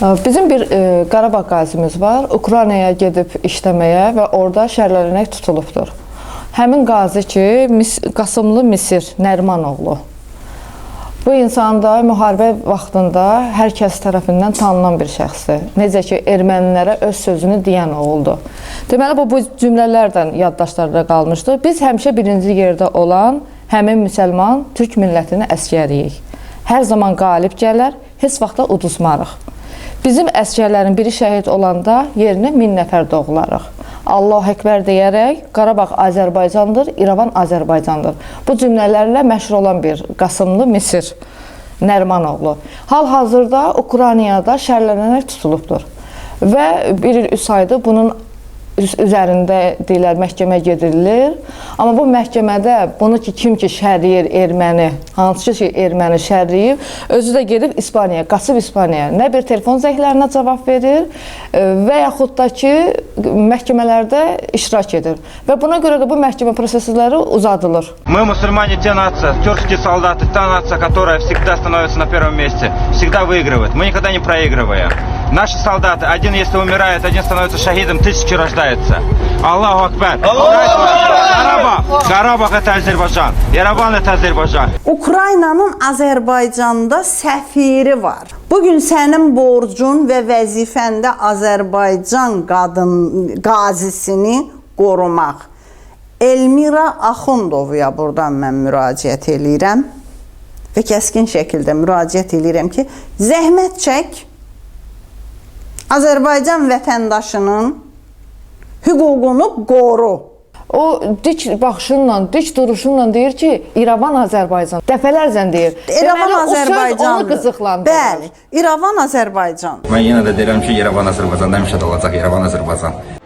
Bizim bir e, Qarabağ qazimiz var. Ukraynaya gedib işləməyə və orada şərlənərək tutulubdur. Həmin qazi ki, Mis Qasımlı Misir Nəriman Bu insan da müharibə vaxtında hər kəs tərəfindən tanınan bir şəxsdir. Necə ki, ermənilərə öz sözünü deyən o oldu. Deməli, bu, bu cümlələrdən yaddaşlarda qalmışdı. Biz həmişə birinci yerdə olan həmin müsəlman türk millətini əskəriyik. Hər zaman qalib gələr, heç vaxt da uduzmarıq. Bizim əskərlərin biri şəhid olanda yerinə min nəfər doğularıq. Allahu Ekber deyərək Qarabağ Azərbaycandır, İrəvan Azərbaycandır. Bu cümlələrlə məşhur olan bir Qasımlı Misir Nərimanoğlu. Hal-hazırda Ukraynada şərlənərək tutulubdur. Və bir il üç aydır bunun üzərində deyirlər məhkəmə gedirilir. Amma bu məhkəmədə bunu ki kim ki şərləyir erməni, hansı ki erməni şərləyib, özü də gedib İspaniyaya, qaçıb İspaniyaya. Nə bir telefon zənglərinə cavab verir e, və yaxud da ki məhkəmələrdə iştirak edir. Və buna görə də bu məhkəmə prosesləri uzadılır. Мы мусульмане те нация, тюркские солдаты, та нация, которая всегда становится на первом месте, всегда выигрывает. Мы никогда не проигрываем. Наши солдаты, один если умирает, один становится шахидом, тысячи рождается. Аллаху Акбар. Карабах. Карабах это Азербайджан. Ереван это Азербайджан. Ukraynanın Azərbaycanda səfiri var. Bu gün sənin borcun və vəzifəndə Azərbaycan qadın qazisini qorumaq. Elmira Axundovuya buradan mən müraciət eləyirəm və kəskin şəkildə müraciət eləyirəm ki, zəhmət çək. Azərbaycan vətəndaşının hüququnu qoru. O dik baxışınla, dik duruşunla deyir ki, İrəvan Azərbaycan. Dəfələrlə deyir. İrəvan Azərbaycandır. onu qızıqlandırır. Bəli, İrəvan Azərbaycan. Mən yenə də deyirəm ki, Yerevan Azərbaycanda həmişə də olacaq Yerevan Azərbaycan.